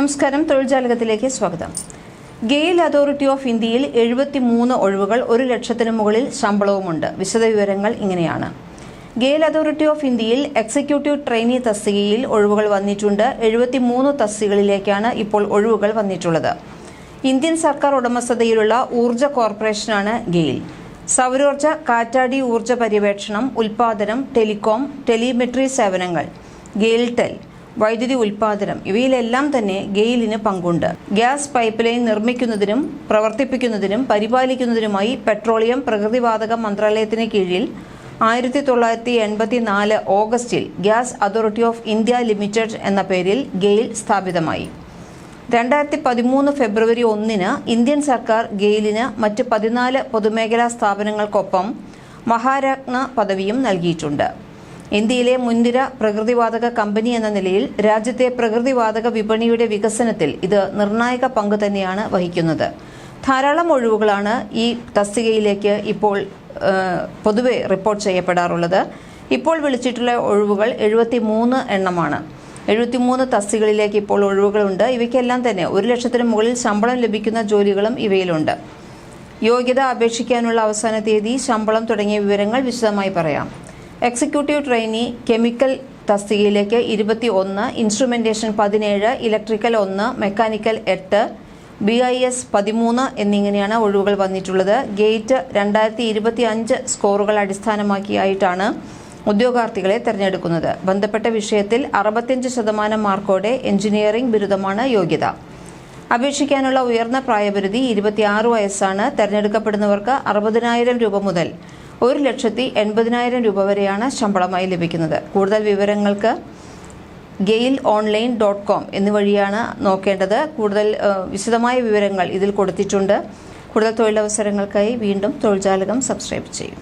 നമസ്കാരം. തൊഴിൽജാലകത്തിലേക്ക് സ്വാഗതം. GAIL authority of ഇന്ത്യയിൽ എഴുപത്തി മൂന്ന് ഒഴിവുകൾ ഒരു ലക്ഷത്തിന് മുകളിൽ ശമ്പളവുമുണ്ട്. വിശദവിവരങ്ങൾ ഇങ്ങനെയാണ്. ഗെയിൽ അതോറിറ്റി ഓഫ് ഇന്ത്യയിൽ എക്സിക്യൂട്ടീവ് ട്രെയിനി തസ്തികയിൽ ഒഴിവുകൾ വന്നിട്ടുണ്ട്. എഴുപത്തി മൂന്ന് തസ്തികകളിലേക്കാണ് ഇപ്പോൾ ഒഴിവുകൾ വന്നിട്ടുള്ളത്. ഇന്ത്യൻ സർക്കാർ ഉടമസ്ഥതയിലുള്ള ഊർജ കോർപ്പറേഷനാണ് ഗെയിൽ. സൗരോർജ കാറ്റാടി ഊർജ പര്യവേക്ഷണം ഉൽപാദനം ടെലികോം ടെലിമെട്രി സേവനങ്ങൾ ഗെയിൽടെൽ വൈദ്യുതി ഉൽപാദനം ഇവയിലെല്ലാം തന്നെ ഗെയിലിന് പങ്കുണ്ട്. ഗ്യാസ് പൈപ്പ് ലൈൻ നിർമ്മിക്കുന്നതിനും പ്രവർത്തിപ്പിക്കുന്നതിനും പരിപാലിക്കുന്നതിനുമായി പെട്രോളിയം പ്രകൃതിവാതക മന്ത്രാലയത്തിന് കീഴിൽ ആയിരത്തി തൊള്ളായിരത്തി എൺപത്തി നാല് ഓഗസ്റ്റിൽ gas authority of India limited എന്ന പേരിൽ ഗെയിൽ സ്ഥാപിതമായി. രണ്ടായിരത്തി പതിമൂന്ന് ഫെബ്രുവരി ഒന്നിന് ഇന്ത്യൻ സർക്കാർ ഗെയിലിന് മറ്റ് പതിനാല് പൊതുമേഖലാ സ്ഥാപനങ്ങൾക്കൊപ്പം മഹാരാജ്ഞ പദവിയും നൽകിയിട്ടുണ്ട്. ഇന്ത്യയിലെ മുൻനിര പ്രകൃതിവാതക കമ്പനി എന്ന നിലയിൽ രാജ്യത്തെ പ്രകൃതിവാതക വിപണിയുടെ വികസനത്തിൽ ഇത് നിർണായക പങ്ക് തന്നെയാണ് വഹിക്കുന്നത്. ധാരാളം ഒഴിവുകളാണ് ഈ തസ്തികയിലേക്ക് ഇപ്പോൾ പൊതുവെ റിപ്പോർട്ട് ചെയ്യപ്പെടാറുള്ളത്. ഇപ്പോൾ വിളിച്ചിട്ടുള്ള ഒഴിവുകൾ എഴുപത്തി മൂന്ന് എണ്ണമാണ്. എഴുപത്തിമൂന്ന് തസ്തികളിലേക്ക് ഇപ്പോൾ ഒഴിവുകളുണ്ട്. ഇവയ്ക്കെല്ലാം തന്നെ ഒരു ലക്ഷത്തിന് മുകളിൽ ശമ്പളം ലഭിക്കുന്ന ജോലികളും ഇവയിലുണ്ട്. യോഗ്യത അപേക്ഷിക്കാനുള്ള അവസാന തീയതി ശമ്പളം തുടങ്ങിയ വിവരങ്ങൾ വിശദമായി പറയാം. എക്സിക്യൂട്ടീവ് ട്രെയിനി കെമിക്കൽ തസ്തികയിലേക്ക് ഇരുപത്തി ഒന്ന് ഇൻസ്ട്രുമെന്റേഷൻ പതിനേഴ് ഇലക്ട്രിക്കൽ ഒന്ന് മെക്കാനിക്കൽ എട്ട് ബി ഐ എസ് പതിമൂന്ന് എന്നിങ്ങനെയാണ് ഒഴിവുകൾ വന്നിട്ടുള്ളത്. ഗേറ്റ് രണ്ടായിരത്തി ഇരുപത്തി അഞ്ച് സ്കോറുകൾ അടിസ്ഥാനമാക്കിയായിട്ടാണ് ഉദ്യോഗാർത്ഥികളെ തിരഞ്ഞെടുക്കുന്നത്. ബന്ധപ്പെട്ട വിഷയത്തിൽ അറുപത്തിയഞ്ച് ശതമാനം മാർക്കോടെ എഞ്ചിനീയറിംഗ് ബിരുദമാണ് യോഗ്യത. അപേക്ഷിക്കാനുള്ള ഉയർന്ന പ്രായപരിധി ഇരുപത്തിയാറ് വയസ്സാണ്. തിരഞ്ഞെടുക്കപ്പെടുന്നവർക്ക് അറുപതിനായിരം രൂപ മുതൽ ഒരു ലക്ഷത്തി എൺപതിനായിരം രൂപ വരെയാണ് ശമ്പളമായി ലഭിക്കുന്നത്. കൂടുതൽ വിവരങ്ങൾക്ക് ഗെയിൽ ഓൺലൈൻ ഡോട്ട് കോം എന്നിവഴിയാണ് നോക്കേണ്ടത്. കൂടുതൽ വിശദമായ വിവരങ്ങൾ ഇതിൽ കൊടുത്തിട്ടുണ്ട്. കൂടുതൽ തൊഴിലവസരങ്ങൾക്കായി വീണ്ടും തൊഴിൽജാലകം സബ്സ്ക്രൈബ് ചെയ്യും.